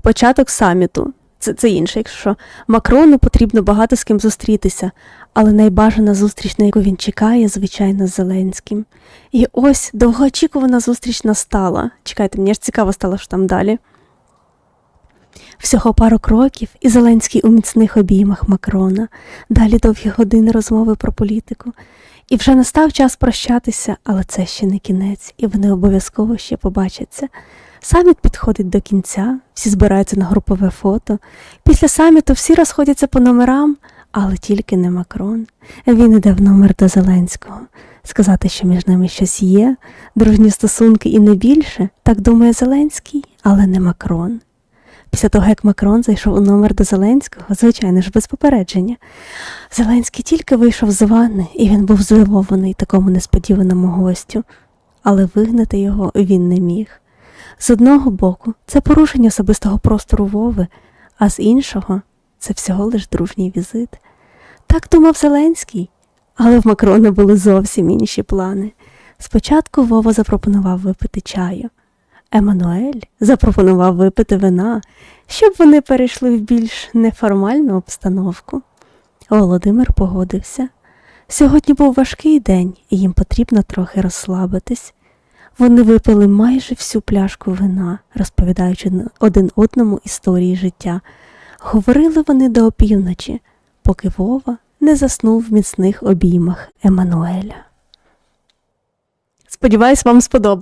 початок саміту. Це, це інше, якщо Макрону потрібно багато з ким зустрітися, але найбажана зустріч, на яку він чекає, звичайно, з Зеленським. І ось довгоочікувана зустріч настала. Чекайте, мені ж цікаво стало, що там далі. Всього пару кроків, і Зеленський у міцних обіймах Макрона, далі довгі години розмови про політику. І вже настав час прощатися, але це ще не кінець, і вони обов'язково ще побачаться. Саміт підходить до кінця, всі збираються на групове фото. Після саміту всі розходяться по номерам, але тільки не Макрон. Він іде в номер до Зеленського. Сказати, що між ними щось є, дружні стосунки і не більше, так думає Зеленський, але не Макрон. Після того, як Макрон зайшов у номер до Зеленського, звичайно ж, без попередження, Зеленський тільки вийшов з ванни, і він був здивований такому несподіваному гостю, але вигнати його він не міг. З одного боку, це порушення особистого простору Вови, а з іншого це всього лиш дружній візит. Так думав Зеленський, але в Макрона були зовсім інші плани. Спочатку Вова запропонував випити чаю. Еммануель запропонував випити вина, щоб вони перейшли в більш неформальну обстановку. Володимир погодився. Сьогодні був важкий день, і їм потрібно трохи розслабитись. Вони випили майже всю пляшку вина, розповідаючи один одному історії життя. Говорили вони до опівночі, поки Вова не заснув в міцних обіймах Еммануеля. Сподіваюсь, вам сподобалось.